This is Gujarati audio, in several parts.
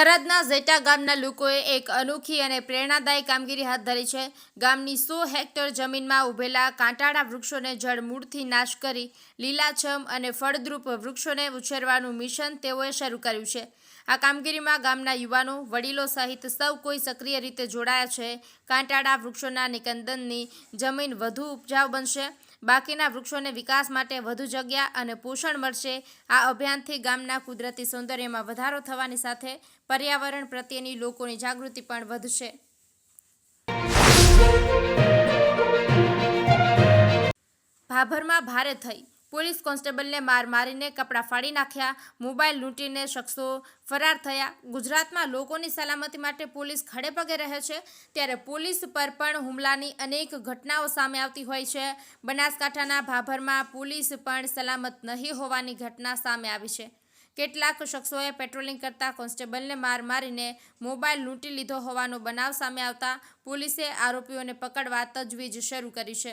થરાદના ઝેટા ગામના લોકોએ એક અનોખી અને પ્રેરણાદાયી કામગીરી હાથ ધરી છે. ગામની સો હેક્ટર જમીનમાં ઉભેલા કાંટાળા વૃક્ષોને જળમૂળથી નાશ કરી લીલાછમ અને ફળદ્રુપ વૃક્ષોને ઉછેરવાનું મિશન તેઓએ શરૂ કર્યું છે. આ કામગીરીમાં ગામના યુવાનો, વડીલો સહિત સૌ કોઈ સક્રિય રીતે જોડાયા છે. કાંટાળા વૃક્ષોના નિકંદનની જમીન વધુ ઉપજાઉ બનશે. બાકીના વૃક્ષોને વિકાસ માટે વધુ જગ્યા અને પોષણ મળશે. આ અભિયાનથી ગામના કુદરતી સૌંદર્યમાં વધારો થવાની સાથે પર્યાવરણ પ્રત્યેની લોકોની જાગૃતિ પણ વધશે. ભાભરમાં ભારે થઈ પોલીસ કોન્સ્ટેબલને માર મારીને કપડાં ફાડી નાખ્યા, મોબાઈલ લૂંટીને શખ્સો ફરાર થયા. ગુજરાતમાં લોકોની સલામતી માટે પોલીસ ખડે પગે રહે છે. ત્યારે પોલીસ પર પણ હુમલાની અનેક ઘટનાઓ સામે આવતી હોય છે. બનાસકાંઠાના ભાભરમાં પોલીસ પણ સલામત નહીં હોવાની ઘટના સામે આવી છે. કેટલાક શખ્સોએ પેટ્રોલિંગ કરતા કોન્સ્ટેબલને માર મારીને મોબાઈલ લૂંટી લીધો હોવાનો બનાવ સામે આવતા પોલીસે આરોપીઓને પકડવા તજવીજ શરૂ કરી છે.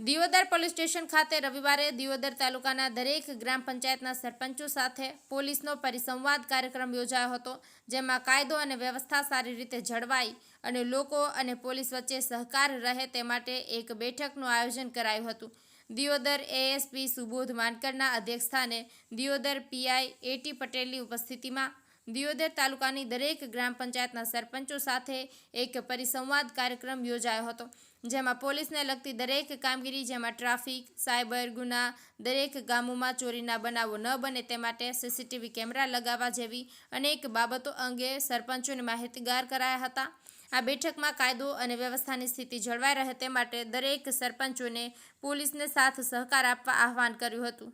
દિયોદર પોલીસ સ્ટેશન ખાતે રવિવારે દિયોદર તાલુકાના દરેક ગ્રામ પંચાયતના સરપંચો સાથે પોલીસનો પરિસંવાદ કાર્યક્રમ યોજાયો હતો, જેમાં કાયદો અને વ્યવસ્થા સારી રીતે જળવાઈ અને લોકો અને પોલીસ વચ્ચે સહકાર રહે તે માટે એક બેઠકનું આયોજન કરાયું હતું. દિયોદર એએસપી સુબોધ માનકરના અધ્યક્ષસ્થાને દિયોદર પીઆઈ એટી પટેલની ઉપસ્થિતિમાં દિયોદર તાલુકાની દરેક ગ્રામ પંચાયતના સરપંચો સાથે એક પરિસંવાદ કાર્યક્રમ યોજાયો હતો, જેમાં પોલીસને લગતી દરેક કામગીરી, જેમાં ટ્રાફિક, સાયબર ગુના, દરેક ગામોમાં ચોરીના બનાવો ન બને તે માટે સીસીટીવી કેમેરા લગાવવા જેવી અનેક બાબતો અંગે સરપંચોને માહિતગાર કરાયા હતા. આ બેઠકમાં કાયદો અને વ્યવસ્થાની સ્થિતિ જળવાઈ રહે તે માટે દરેક સરપંચોને પોલીસને સાથ સહકાર આપવા આહવાન કર્યું હતું.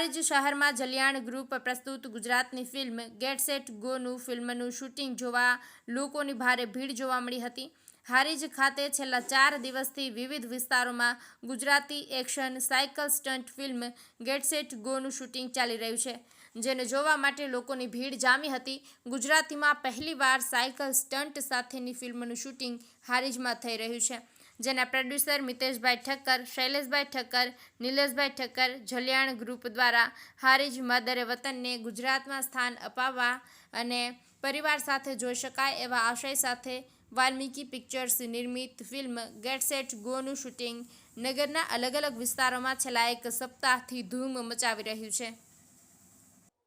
હારીજ શહેરમાં જલિયાણ ગ્રુપ પ્રસ્તુત ગુજરાતની ફિલ્મ ગેટ સેટ ગોનું ફિલ્મનું શૂટિંગ જોવા લોકોની ભારે ભીડ જોવા મળી હતી. હારીજ ખાતે છેલ્લા ચાર દિવસથી વિવિધ વિસ્તારોમાં Gujarati action, cycle stunt film get set ગોનું શૂટિંગ ચાલી રહ્યું છે, જેને જોવા માટે લોકોની ભીડ જામી હતી. ગુજરાતીમાં પહેલીવાર સાયકલ સ્ટન્ટ સાથેની ફિલ્મનું શૂટિંગ હારીજમાં થઈ રહ્યું છે. જેના પ્રોડ્યુસર મિતેશભાઈ ઠક્કર, શૈલેષભાઈ ઠક્કર, નિલેશભાઈ ઠક્કર, જલિયાણ ગ્રુપ દ્વારા હારીજ માદરે વતનને ગુજરાતમાં સ્થાન અપાવવા અને પરિવાર સાથે જોઈ શકાય એવા આશય સાથે વાલ્મીકી પિક્ચર્સ નિર્મિત ફિલ્મ ગેટ સેટ ગોનું શૂટિંગ નગરના અલગ અલગ વિસ્તારોમાં છેલ્લા એક સપ્તાહથી ધૂમ મચાવી રહ્યું છે.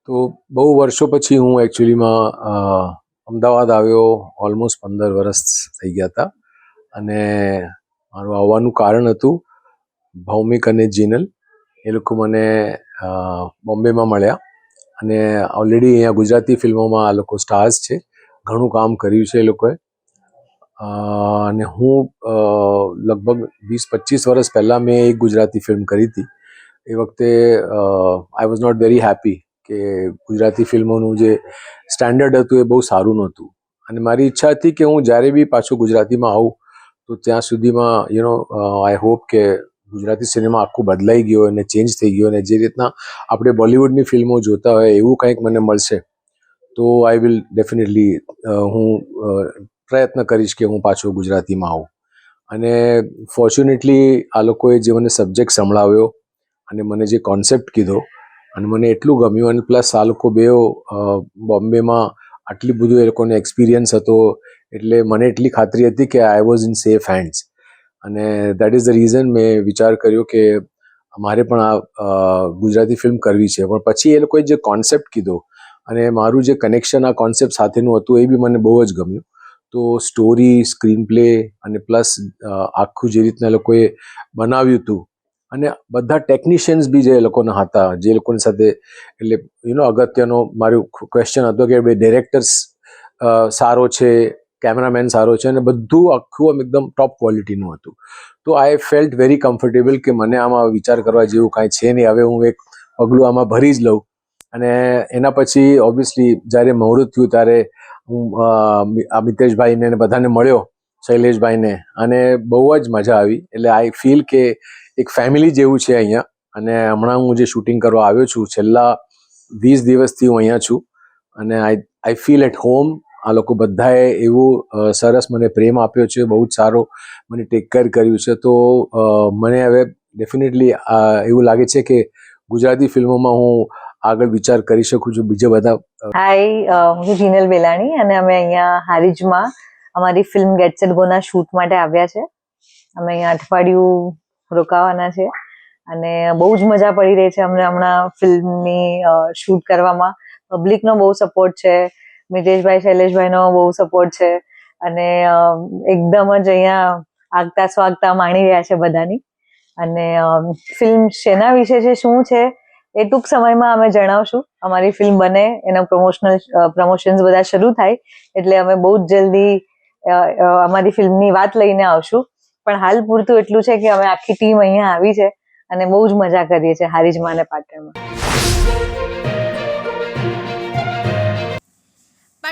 તો બહુ વર્ષો પછી હું એકચ્યુઅલીમાં અમદાવાદ આવ્યો ઓલમોસ્ટ પંદર વર્ષ થઈ ગયા હતા. અને મારું આવવાનું કારણ હતું ભૌમિક અને જીનલ. એ લોકો મને બોમ્બેમાં મળ્યા અને ઓલરેડી અહીંયા ગુજરાતી ફિલ્મોમાં આ લોકો સ્ટાર્સ છે. ઘણું કામ કર્યું છે એ લોકોએ. અને હું લગભગ વીસ, પચીસ વર્ષ પહેલાં મેં એક ગુજરાતી ફિલ્મ કરી હતી. એ વખતે I was not very happy કે ગુજરાતી ફિલ્મોનું જે સ્ટેન્ડર્ડ હતું એ બહુ સારું નહોતું. અને મારી ઈચ્છા હતી કે હું જ્યારે બી પાછું ગુજરાતીમાં આવું તો ત્યાં સુધીમાં યુ નો આઈ હોપ કે ગુજરાતી સિનેમા આખું બદલાઈ ગયો અને ચેન્જ થઈ ગયો અને જે રીતના આપણે બોલિવૂડની ફિલ્મો જોતા હોય એવું કંઈક મને મળશે, તો આઈ વિલ ડેફિનેટલી હું પ્રયત્ન કરીશ કે હું પાછો ગુજરાતીમાં આવું. અને ફોર્ચ્યુનેટલી આ લોકોએ જે મને સબ્જેક્ટ સંભળાવ્યો અને મને જે કોન્સેપ્ટ કીધો અને મને એટલું ગમ્યું અને પ્લસ આ લોકો બેઓ બોમ્બેમાં આટલી બધું એ લોકોને એક્સપિરિયન્સ હતો એટલે મને એટલી ખાતરી હતી કે I was in safe hands અને દેટ ઇઝ ધ રીઝન મેં વિચાર કર્યો કે મારે પણ આ ગુજરાતી ફિલ્મ કરવી છે. પણ પછી એ લોકોએ જે કોન્સેપ્ટ કીધો અને મારું જે કનેક્શન આ કોન્સેપ્ટ સાથેનું હતું એ બી મને બહુ જ ગમ્યું. તો સ્ટોરી સ્ક્રીન પ્લે અને પ્લસ આખું જે રીતના લોકોએ બનાવ્યું હતું અને બધા ટેકનિશિયન્સ બી જે લોકોના હતા, જે લોકોની સાથે એટલે યુ નો અગત્યનો મારું ક્વેશ્ચન હતો કે ભાઈ ડિરેક્ટર્સ સારો છે કેમેરામેન સારો છે અને બધું આખું આમ એકદમ ટોપ ક્વોલિટીનું હતું. તો આઈ ફેલ્ટ વેરી કમ્ફર્ટેબલ કે મને આમાં વિચાર કરવા જેવું કાંઈ છે નહીં. હવે હું એક પગલું આમાં ભરી જ લઉં. અને એના પછી ઓબ્વિયસલી જ્યારે મુહૂર્ત થયું ત્યારે હું આ મિતેશભાઈને બધાને મળ્યો, શૈલેષભાઈને. અને બહુ જ મજા આવી. એટલે આઈ ફીલ કે એક ફેમિલી જેવું છે અહીંયા. અને હમણાં હું જે શૂટિંગ કરવા આવ્યો છું, છેલ્લા વીસ દિવસથી હું અહીંયા છું. અને I I feel at home આ લોકો બધાએ એવું સરસ મને પ્રેમ આપ્યો છે, બહુ જ સારો મને ટેક કેર કર્યું છે. તો મને હવે ડેફિનેટલી એવું લાગે છે કે ગુજરાતી ફિલ્મોમાં હું આગળ વિચાર કરી શકું છું. બીજા બધા હાય હું હું જીનલ બેલાણી અને અમે અહીંયા હારીજમાં અમારી ફિલ્મ ગેટસેટ ગોના શૂટ માટે આવ્યા છે. અમે અહીંયા અઠવાડિયું રોકાવાના છે અને બહુ જ મજા પડી રહી છે અમને હમણાં ફિલ્મની શૂટ કરવામાં. પબ્લિકનો બહુ સપોર્ટ છે. મિતેશભાઈ, શૈલેષભાઈનો બહુ સપોર્ટ છે. અને એકદમ જ અહીંયા આગતા સ્વાગતા માણી રહ્યા છે બધાની. અને ફિલ્મ શેના વિશે છે, શું છે, એ ટૂંક સમયમાં અમે જણાવશું. અમારી ફિલ્મ બને, એના પ્રમોશનલ પ્રમોશન્સ બધા શરૂ થાય, એટલે અમે બહુ જ જલ્દી અમારી ફિલ્મની વાત લઈને આવશું. પણ હાલ પૂરતું એટલું છે કે અમે આખી ટીમ અહીંયા આવી છે અને બહુ જ મજા કરીએ છીએ હારીજમાં અને પાટણમાં.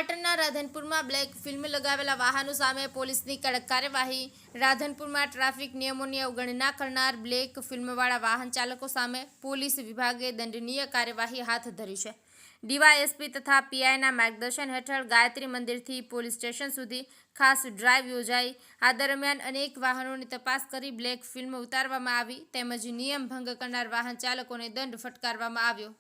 પાટણના રાધનપુરમાં બ્લેક ફિલ્મ લગાવેલા વાહનો સામે પોલીસની કડક કાર્યવાહી. રાધનપુરમાં ટ્રાફિક નિયમોની અવગણના કરનાર બ્લેક ફિલ્મવાળા વાહન ચાલકો સામે પોલીસ વિભાગે દંડનીય કાર્યવાહી હાથ ધરી છે. ડીવાયએસપી તથા પીઆઈના માર્ગદર્શન હેઠળ ગાયત્રી મંદિરથી પોલીસ સ્ટેશન સુધી ખાસ ડ્રાઈવ યોજાઈ. આ દરમિયાન અનેક વાહનોની તપાસ કરી બ્લેક ફિલ્મ ઉતારવામાં આવી તેમજ નિયમ ભંગ કરનાર વાહન ચાલકોને દંડ ફટકારવામાં આવ્યો.